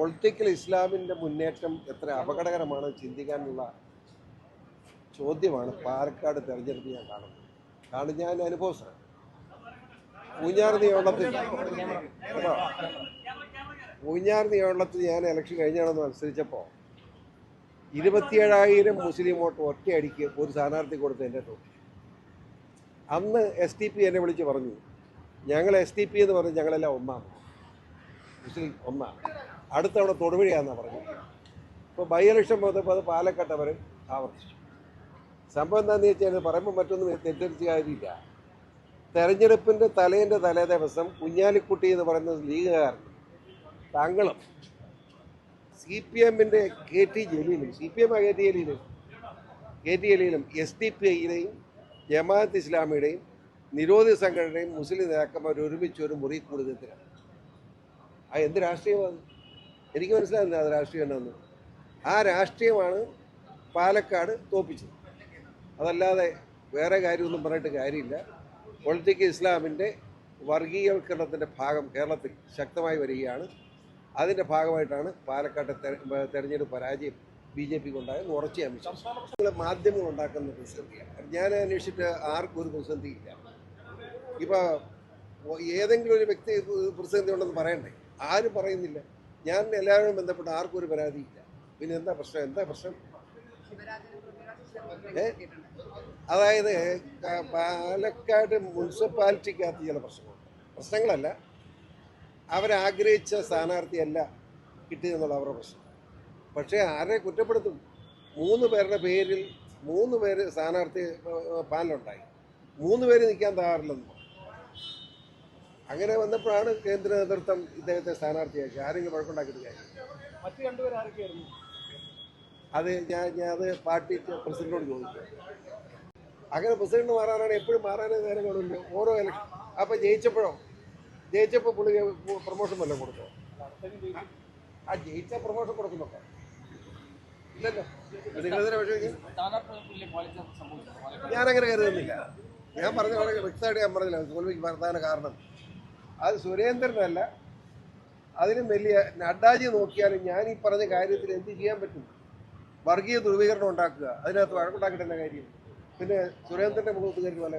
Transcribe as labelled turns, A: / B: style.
A: Political ഇസ്ലാമിന്റെ മുന്നേറ്റം എത്ര അപകടകരമാണ് ചിന്തിക്കാനുള്ള ചോദ്യമാണ് പാലക്കാട് തെരഞ്ഞെടുപ്പ് ഞാൻ കാണുന്നത്. കാരണം ഞാൻ അനുഭവസ്ഥനാണ് പൂഞ്ഞാർ നിയമത്തിൽ കേട്ടോ പൂഞ്ഞാർ നിയമത്തിൽ ഞാൻ ഇലക്ഷൻ കഴിഞ്ഞാണെന്ന് മത്സരിച്ചപ്പോൾ ഇരുപത്തിയേഴായിരം മുസ്ലിം വോട്ട് ഒറ്റയടിക്ക് ഒരു സ്ഥാനാർത്ഥി കൊടുത്ത് എന്റെ തോട്ടി അന്ന് എസ് ടി പി എന്നെ വിളിച്ച് പറഞ്ഞു ഞങ്ങൾ എസ് ടി പി എന്ന് പറഞ്ഞ് ഞങ്ങളെല്ലാം ഒന്നാണ്. മുസ്ലിം ഒന്നാണ്. അടുത്തവിടെ തൊടുപുഴയാണെന്നാണ് പറഞ്ഞത്. ഇപ്പോൾ ബൈ ഇലക്ഷൻ വന്നപ്പോൾ അത് പാലക്കാട്ട് അവർ ആവർത്തിച്ചു. സംഭവം എന്താണെന്ന് വെച്ചാൽ പറയുമ്പോൾ മറ്റൊന്നും തെറ്റിദ്ധരിച്ച കാര്യമില്ല. തെരഞ്ഞെടുപ്പിന്റെ തലേന്റെ തലേ ദിവസം കുഞ്ഞാലിക്കുട്ടി എന്ന് പറയുന്ന ലീഗുകാരൻ താങ്കളും സി പി എമ്മിന്റെ K T ജലീലും C P M K T ജലീലും K T ജലീലും എസ് ഡി പി ഐയുടെയും ജമാഅത്ത് ഇസ്ലാമിയുടെയും നിരോധിത സംഘടനയും മുസ്ലിം നേതാക്കന്മാർ ഒരുമിച്ച് ഒരു മുറി കൂടുതലാണ് ആ എന്ത് രാഷ്ട്രീയമാണ്? എനിക്ക് മനസ്സിലാകുന്നില്ല അത് രാഷ്ട്രീയം എന്നാന്ന് ആ രാഷ്ട്രീയമാണ് പാലക്കാട് തോപ്പിച്ചത്. അതല്ലാതെ വേറെ കാര്യമൊന്നും പറഞ്ഞിട്ട് കാര്യമില്ല. പൊളിറ്റിക്കൽ ഇസ്ലാമിന്റെ വർഗീയവൽക്കരണത്തിന്റെ ഭാഗം കേരളത്തിൽ ശക്തമായി വരികയാണ്. അതിന്റെ ഭാഗമായിട്ടാണ് പാലക്കാട്ടെ തെര- തെരഞ്ഞെടുപ്പ് പരാജയം ബി ജെ പിക്ക് ഉണ്ടായെന്ന് ഉറച്ചാൽ ഞാൻ മാധ്യമങ്ങൾ ഉണ്ടാക്കുന്ന പ്രതിസന്ധിയാണ്. ഞാൻ അന്വേഷിച്ചിട്ട് ആർക്കും ഒരു പ്രതിസന്ധിയില്ല. ഇപ്പോൾ ഏതെങ്കിലും ഒരു വ്യക്തി പ്രതിസന്ധി ഉണ്ടെന്ന് പറയണ്ടേ? ആരും പറയുന്നില്ല. ഞാൻ എല്ലാവരും ബന്ധപ്പെട്ട് ആർക്കും ഒരു പരാതിയില്ല പിന്നെ എന്താ പ്രശ്നം? എന്താ പ്രശ്നം? അതായത് പാലക്കാട് മുനിസിപ്പാലിറ്റിക്കകത്ത് ചില പ്രശ്നങ്ങളുണ്ട് പ്രശ്നങ്ങളല്ല. അവരാഗ്രഹിച്ച സ്ഥാനാർത്ഥിയല്ല കിട്ടിയെന്നുള്ള അവരുടെ പ്രശ്നം. പക്ഷേ ആരെ കുറ്റപ്പെടുത്തും? മൂന്ന് പേരുടെ പേരിൽ മൂന്ന് പേര് സ്ഥാനാർത്ഥി പാനലുണ്ടായി മൂന്ന് പേര് നിൽക്കാൻ തയ്യാറില്ലെന്ന്. അങ്ങനെ വന്നപ്പോഴാണ് കേന്ദ്ര നേതൃത്വം ഇദ്ദേഹത്തെ സ്ഥാനാർത്ഥിയാക്കി. ആരെങ്കിലും വഴക്കുണ്ടാക്കിയിട്ട് കാര്യം
B: മറ്റു രണ്ടുപേർ ആരൊക്കെയായിരുന്നു?
A: അത് ഞാൻ ഞാൻ അത് പാർട്ടി പ്രസിഡന്റിനോട് ചോദിച്ചു. അങ്ങനെ പ്രസിഡന്റ് മാറാനാണ് എപ്പോഴും മാറാനേ നേരം കാണില്ല ഓരോ ഇലക്ഷൻ അപ്പം ജയിച്ചപ്പോഴോ? ജയിച്ചപ്പോൾ പുള്ളി പ്രൊമോഷൻ വല്ലതും കൊടുത്തു? ആ ജയിച്ച പ്രൊമോഷൻ കൊടുക്കുന്നൊക്കെ ഇല്ലല്ലോ. നിങ്ങളെന്തിനാ പക്ഷേ ഞാനങ്ങനെ കരുതുന്നില്ല. ഞാൻ പറഞ്ഞ വളരെ വ്യക്തമായിട്ട് ഞാൻ പറഞ്ഞില്ല. തോൽവിക്ക് പ്രധാന കാരണം. അത് സുരേന്ദ്രനല്ല. അതിലും വലിയ നഡ്ഡാജി നോക്കിയാലും ഞാൻ ഈ പറഞ്ഞ കാര്യത്തിൽ എന്ത് ചെയ്യാൻ പറ്റും? വർഗീയ ധ്രുവീകരണം ഉണ്ടാക്കുക. അതിനകത്ത് വഴക്കുണ്ടാക്കിയിട്ട് തന്നെ കാര്യം പിന്നെ സുരേന്ദ്രന്റെ മുഖത്ത് കയറി വല്ല